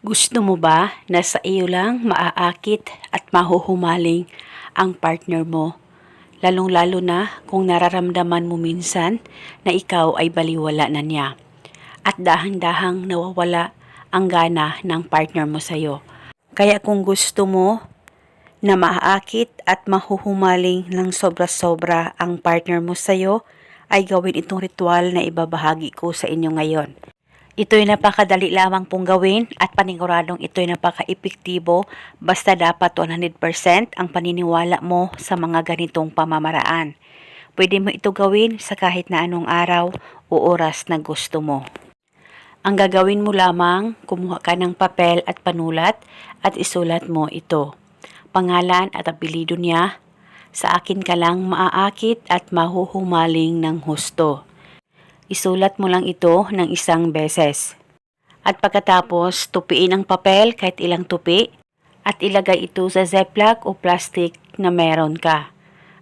Gusto mo ba na sa iyo lang maaakit at mahuhumaling ang partner mo? Lalong-lalo na kung nararamdaman mo minsan na ikaw ay baliwala na niya. At dahang-dahang nawawala ang gana ng partner mo sa iyo. Kaya kung gusto mo na maaakit at mahuhumaling ng sobra-sobra ang partner mo sa iyo, ay gawin itong ritual na ibabahagi ko sa inyo ngayon. Ito'y napakadali lamang pong gawin at paniguradong ito'y napaka-epektibo basta dapat 100% ang paniniwala mo sa mga ganitong pamamaraan. Pwede mo ito gawin sa kahit na anong araw o oras na gusto mo. Ang gagawin mo lamang, kumuha ka ng papel at panulat at isulat mo ito. Pangalan at apelido niya, sa akin ka lang maaakit at mahuhumaling ng husto. Isulat mo lang ito ng isang beses. At pagkatapos, tupiin ang papel kahit ilang tupi at ilagay ito sa ziplock o plastic na meron ka.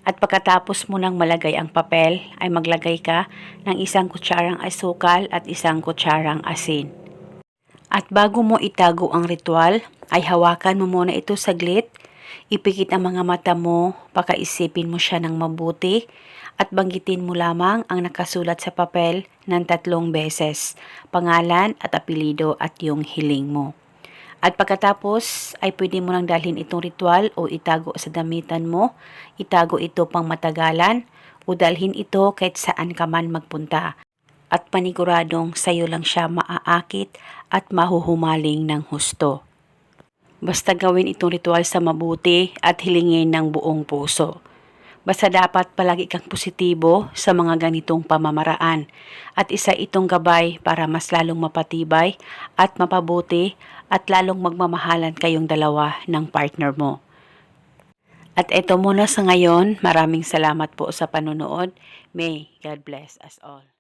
At pagkatapos mo nang malagay ang papel, ay maglagay ka ng isang kutsarang asukal at isang kutsarang asin. At bago mo itago ang ritual, ay hawakan mo muna ito saglit, ipikit ang mga mata mo, pakaisipin mo siya ng mabuti, at banggitin mo lamang ang nakasulat sa papel ng tatlong beses, pangalan at apelido at yung hiling mo. At pagkatapos ay pwede mo nang dalhin itong ritual o itago sa damitan mo, itago ito pang matagalan o dalhin ito kahit saan ka man magpunta. At paniguradong sa'yo lang siya maaakit at mahuhumaling ng husto. Basta gawin itong ritual sa mabuti at hilingin ng buong puso. Basta dapat palagi kang positibo sa mga ganitong pamamaraan at isa itong gabay para mas lalong mapatibay at mapabuti at lalong magmamahalan kayong dalawa ng partner mo. At ito muna sa ngayon, maraming salamat po sa panonood. May God bless us all.